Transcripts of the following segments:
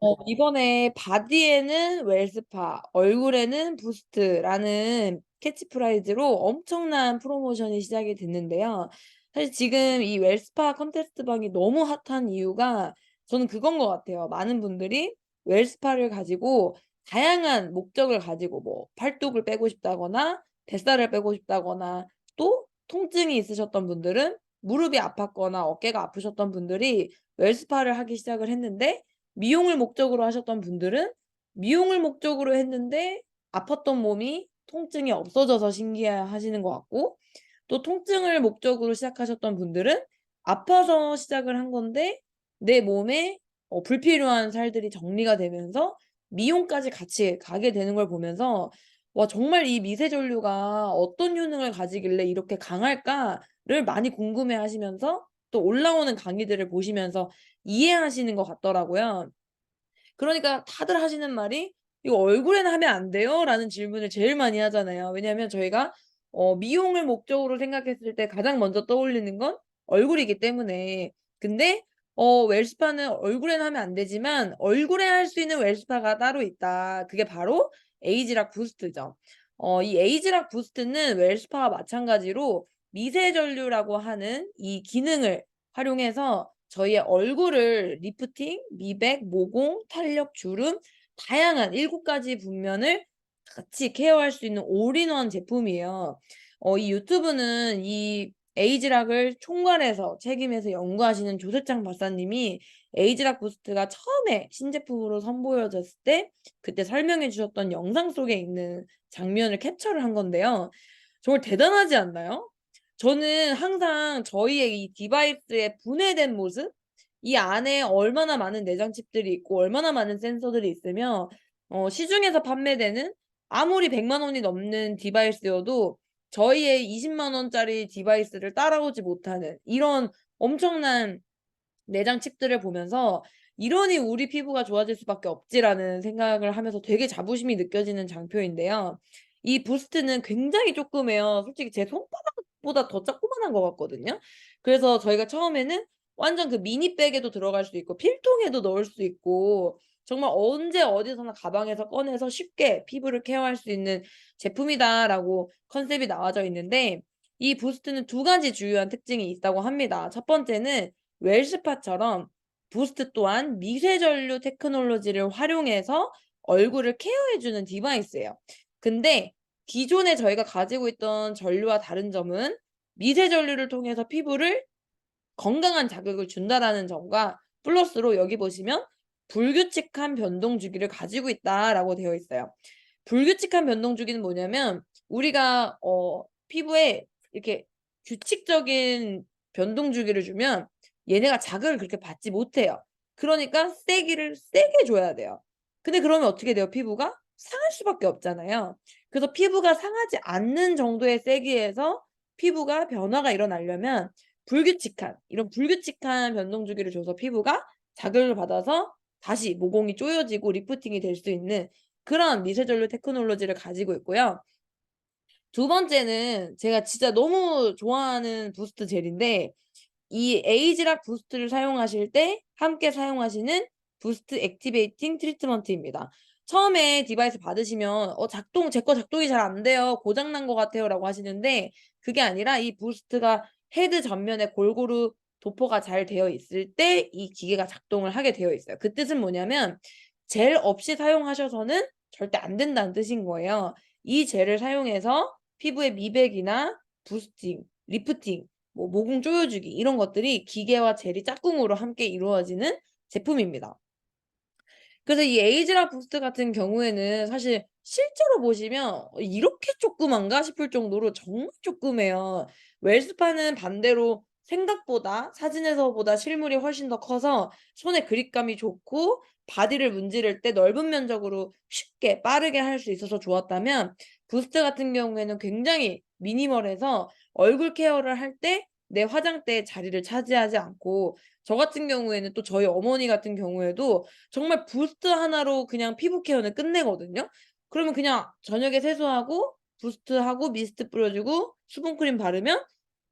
어, 이번에 바디에는 웰스파, 얼굴에는 부스트라는 캐치프라이즈로 엄청난 프로모션이 시작이 됐는데요. 사실 지금 이 웰스파 컨테스트 방이 너무 핫한 이유가 저는 그건 것 같아요. 많은 분들이 웰스파를 가지고 다양한 목적을 가지고 뭐 팔뚝을 빼고 싶다거나 뱃살을 빼고 싶다거나 또 통증이 있으셨던 분들은 무릎이 아팠거나 어깨가 아프셨던 분들이 웰스파를 하기 시작을 했는데 미용을 목적으로 하셨던 분들은 미용을 목적으로 했는데 아팠던 몸이 통증이 없어져서 신기해하시는 것 같고 또 통증을 목적으로 시작하셨던 분들은 아파서 시작을 한 건데 내 몸에 어 불필요한 살들이 정리가 되면서 미용까지 같이 가게 되는 걸 보면서 '와 정말 이 미세전류가 어떤 효능을 가지길래 이렇게 강할까?'를 많이 궁금해 하시면서 또 올라오는 강의들을 보시면서 이해하시는 것 같더라고요. 그러니까 다들 하시는 말이 "이거 얼굴에는 하면 안 돼요?"라는 질문을 제일 많이 하잖아요. 왜냐하면 저희가 어 미용을 목적으로 생각했을 때 가장 먼저 떠올리는 건 얼굴이기 때문에. 근데 어 웰스파는 얼굴에는 하면 안 되지만 얼굴에 할 수 있는 웰스파가 따로 있다. 그게 바로 에이지락 부스트죠. 어 이 에이지락 부스트는 웰스파와 마찬가지로 미세 전류라고 하는 이 기능을 활용해서 저희의 얼굴을 리프팅, 미백, 모공, 탄력, 주름 다양한 7 가지 분면을 같이 케어할 수 있는 올인원 제품이에요. 어 이 유튜브는 이 에이지락을 총괄해서 책임해서 연구하시는 조세창 박사님이 에이지락 부스트가 처음에 신제품으로 선보여졌을 때 그때 설명해 주셨던 영상 속에 있는 장면을 캡처를 한 건데요. 정말 대단하지 않나요? 저는 항상 저희의 이 디바이스의 분해된 모습 이 안에 얼마나 많은 내장 칩들이 있고 얼마나 많은 센서들이 있으면 어 시중에서 판매되는 아무리 1 0 0 원이 넘는 디바이스여도 저희의 2 0만 원짜리 디바이스를 따라오지 못하는 이런 엄청난 내장 칩들을 보면서 '이러니 우리 피부가 좋아질 수밖에 없지.'라는 생각을 하면서 되게 자부심이 느껴지는 장표인데요. 이 부스트는 굉장히 조그매요. 솔직히 제 손바닥 보다 더 조그만한 것 같거든요. 그래서 저희가 처음에는 완전 그 미니백에도 들어갈 수 있고 필통에도 넣을 수 있고 정말 언제 어디서나 가방에서 꺼내서 쉽게 피부를 케어할 수 있는 제품이다라고 컨셉이 나와져 있는데 이 부스트는 두 가지 주요한 특징이 있다고 합니다. 첫 번째는 웰스파처럼 부스트 또한 미세 전류 테크놀로지를 활용해서 얼굴을 케어해 주는 디바이스예요. 근데 기존에 저희가 가지고 있던 전류와 다른 점은 미세 전류를 통해서 피부를 건강한 자극을 준다라는 점과 플러스로 여기 보시면 "불규칙한 변동 주기를 가지고 있다."라고 되어 있어요. 불규칙한 변동 주기는 뭐냐면 우리가 어 피부에 이렇게 규칙적인 변동 주기를 주면 얘네가 자극을 그렇게 받지 못해요. 그러니까 세기를 세게 줘야 돼요. 근데 그러면 어떻게 돼요 피부가? 상할 수밖에 없잖아요. 그래서 피부가 상하지 않는 정도의 세기에서 피부가 변화가 일어나려면 불규칙한 이런 불규칙한 변동 주기를 줘서 피부가 자극을 받아서 다시 모공이 조여지고 리프팅이 될 수 있는 그런 미세전류 테크놀로지를 가지고 있고요. 두 번째는 제가 진짜 너무 좋아하는 부스트 젤인데 이 에이지락 부스트를 사용하실 때 함께 사용하시는 부스트 액티베이팅 트리트먼트입니다. 처음에 디바이스 받으시면 "어 작동 제 거 작동이 잘 안 돼요. 고장 난 것 같아요."라고 하시는데 그게 아니라 이 부스트가 헤드 전면에 골고루 도포가 잘 되어 있을 때 이 기계가 작동을 하게 되어 있어요. 그 뜻은 뭐냐면 젤 없이 사용하셔서는 절대 안 된다는 뜻인 거예요. 이 젤을 사용해서 피부의 미백이나 부스팅, 리프팅, 뭐 모공 조여주기 이런 것들이 기계와 젤이 짝꿍으로 함께 이루어지는 제품입니다. 그래서 이 에이지라 부스트 같은 경우에는 사실 실제로 보시면 '어 이렇게 조그만가?' 싶을 정도로 정말 조그매요. 웰스파는 반대로 생각보다 사진에서보다 실물이 훨씬 더 커서 손에 그립감이 좋고 바디를 문지를 때 넓은 면적으로 쉽게 빠르게 할 수 있어서 좋았다면 부스트 같은 경우에는 굉장히 미니멀해서 얼굴 케어를 할 때 내 화장대에 자리를 차지하지 않고 저 같은 경우에는 또 저희 어머니 같은 경우에도 정말 부스트 하나로 그냥 피부 케어는 끝내거든요. 그러면 그냥 저녁에 세수하고 부스트하고 미스트 뿌려 주고 수분크림 바르면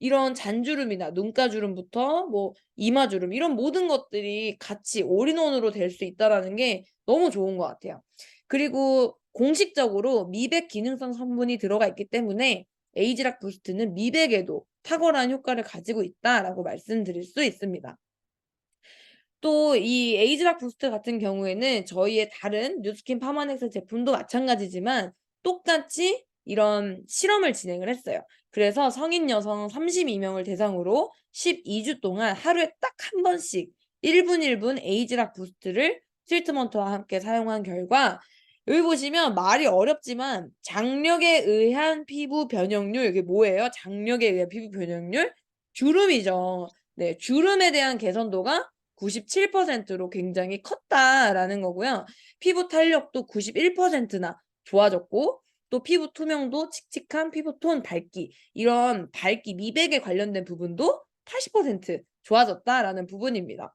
이런 잔주름이나 눈가주름부터 뭐 이마주름 이런 모든 것들이 같이 올인원으로 될 수 있다라는 게 너무 좋은 것 같아요. 그리고 공식적으로 미백 기능성 성분이 들어가 있기 때문에 에이지락 부스트는 미백에도 탁월한 효과를 가지고 있다라고 말씀드릴 수 있습니다. 또 이 에이지락 부스트 같은 경우에는 저희의 다른 뉴스킨 파마넥스 제품도 마찬가지지만 똑같이 이런 실험을 진행을 했어요. 그래서 성인 여성 32명을 대상으로 12주 동안 하루에 딱 한 번씩 1분 1분 에이지락 부스트를 트리트먼트와 함께 사용한 결과 여기 보시면 말이 어렵지만 장력에 의한 피부 변형률 이게 뭐예요? 장력에 의한 피부 변형률? 주름이죠. 네, 주름에 대한 개선도가 97%로 굉장히 컸다라는 거고요. 피부 탄력도 91%나 좋아졌고 또 피부 투명도, 칙칙한 피부톤, 밝기 이런 밝기, 미백에 관련된 부분도 80% 좋아졌다라는 부분입니다.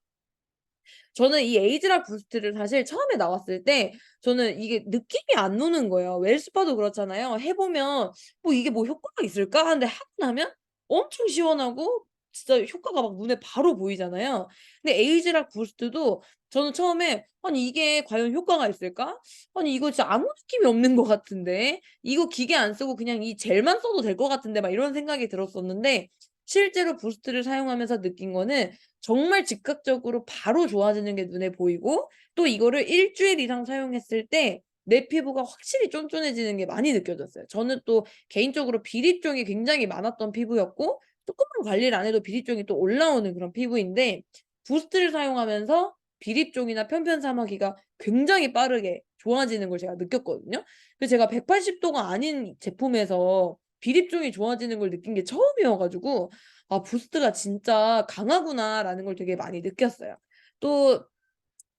저는 이 에이지락 부스트를 사실 처음에 나왔을 때 저는 이게 느낌이 안 오는 거예요. 웰스파도 그렇잖아요. 해 보면 '뭐 이게 뭐 효과가 있을까?' 하는데 하고 나면 엄청 시원하고 진짜 효과가 막 눈에 바로 보이잖아요. 근데 에이지락 부스트도 저는 처음에 '아니 이게 과연 효과가 있을까? 아니 이거 진짜 아무 느낌이 없는 것 같은데. 이거 기계 안 쓰고 그냥 이 젤만 써도 될 것 같은데.' 막 이런 생각이 들었었는데 실제로 부스트를 사용하면서 느낀 거는 정말 즉각적으로 바로 좋아지는 게 눈에 보이고 또 이거를 일 주일 이상 사용했을 때 내 피부가 확실히 쫀쫀해지는 게 많이 느껴졌어요. 저는 또 개인적으로 비립종이 굉장히 많았던 피부였고 쪼끔만 관리를 안 해도 비립종이 또 올라오는 그런 피부인데 부스트를 사용하면서 비립종이나 편편사마귀가 굉장히 빠르게 좋아지는 걸 제가 느꼈거든요. 그래서 제가 180 도가 아닌 제품에서 비립종이 좋아지는 걸 느낀 게 처음이어 가지고 '아 부스트가 진짜 강하구나.'라는 걸 되게 많이 느꼈어요. 또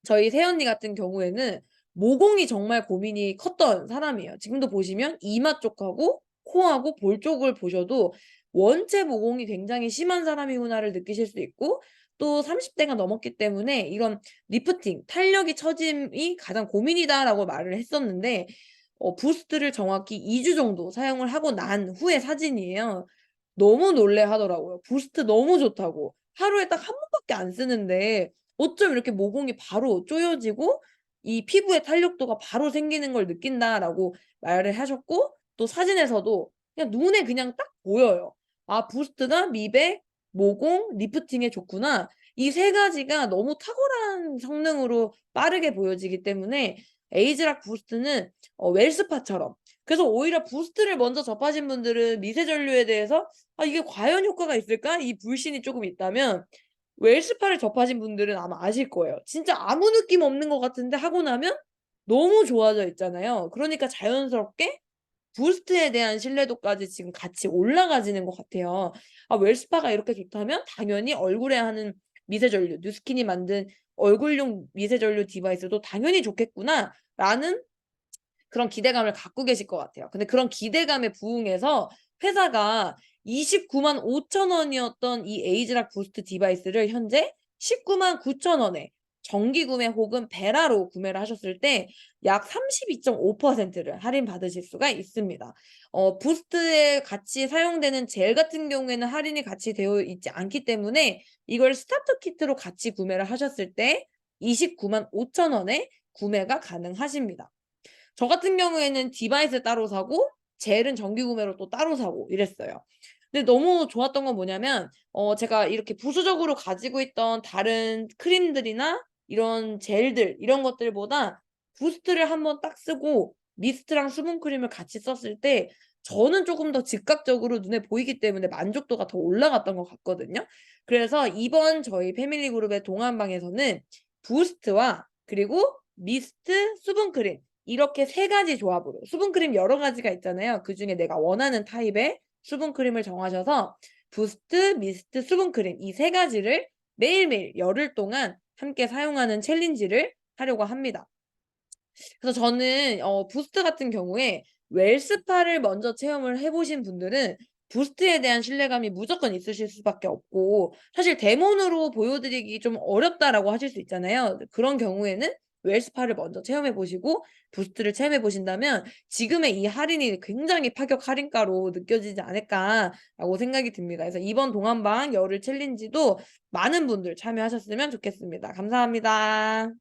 저희 새언니 같은 경우에는 모공이 정말 고민이 컸던 사람이에요. 지금도 보시면 이마 쪽하고 코하고 볼 쪽을 보셔도 원체 모공이 굉장히 심한 사람이구나를 느끼실 수 있고 또 30 대가 넘었기 때문에 이런 리프팅, 탄력이 처짐이 가장 고민이다라고 말을 했었는데 어 부스트를 정확히 2주 정도 사용을 하고 난 후의 사진이에요. 너무 놀래하더라고요. 부스트 너무 좋다고. 하루에 딱 한 번밖에 안 쓰는데 어쩜 이렇게 모공이 바로 조여지고 이 피부의 탄력도가 바로 생기는 걸 느낀다라고 말을 하셨고 또 사진에서도 그냥 눈에 그냥 딱 보여요. '아 부스트가 미백, 모공, 리프팅에 좋구나.' 이 세 가지가 너무 탁월한 성능으로 빠르게 보여지기 때문에 에이지락 부스트는 어 웰스파처럼 그래서 오히려 부스트를 먼저 접하신 분들은 미세 전류에 대해서 '아 이게 과연 효과가 있을까?' 이 불신이 쪼금 있다면 웰스파를 접하신 분들은 아마 아실 거예요. 진짜 아무 느낌 없는 것 같은데 하고 나면 너무 좋아져 있잖아요. 그러니까 자연스럽게 부스트에 대한 신뢰도까지 지금 같이 올라가지는 것 같아요. '아 웰스파가 이렇게 좋다면 당연히 얼굴에 하는 미세 전류, 뉴스킨이 만든 얼굴용 미세 전류 디바이스도 당연히 좋겠구나.'라는 그런 기대감을 갖고 계실 것 같아요. 근데 그런 기대감에 부응해서 회사가 295만 5천 원이었던 이 에이지락 부스트 디바이스를 현재 199만 9천 원에 정기 구매 혹은 배라로 구매를 하셨을 때 약 32.5%를 할인 받으실 수가 있습니다. 어 부스트에 같이 사용되는 젤 같은 경우에는 할인이 같이 되어 있지 않기 때문에 이걸 스타터 키트로 같이 구매를 하셨을 때 295만 5천 원에 구매가 가능하십니다. 저 같은 경우에는 디바이스 따로 사고 젤은 정기 구매로 또 따로 사고 이랬어요. 근데 너무 좋았던 건 뭐냐면 어 제가 이렇게 부수적으로 가지고 있던 다른 크림들이나 이런 젤들 이런 것들보다 부스트를 한번 딱 쓰고 미스트랑 수분 크림을 같이 썼을 때 저는 쪼금 더 즉각적으로 눈에 보이기 때문에 만족도가 더 올라갔던 것 같거든요. 그래서 이번 저희 패밀리 그룹의 동안방에서는 부스트와 그리고 미스트, 수분 크림 이렇게 세 가지 조합으로 수분 크림 여러 가지가 있잖아요. 그중에 내가 원하는 타입의 수분 크림을 정하셔서 부스트, 미스트, 수분 크림 이 세 가지를 매일매일 열흘 동안 함께 사용하는 챌린지를 하려고 합니다. 그래서 저는 어 부스트 같은 경우에 웰스파를 먼저 체험을 해 보신 분들은 부스트에 대한 신뢰감이 무조건 있으실 수밖에 없고 사실 "데모로 보여 드리기 좀 어렵다."라고 하실 수 있잖아요. 그런 경우에는 웰스파를 먼저 체험해 보시고 부스트를 체험해 보신다면 지금의 이 할인이 굉장히 파격 할인가로 느껴지지 않을까라고 생각이 듭니다. 그래서 이번 동안방 열흘 챌린지도 많은 분들 참여하셨으면 좋겠습니다. 감사합니다.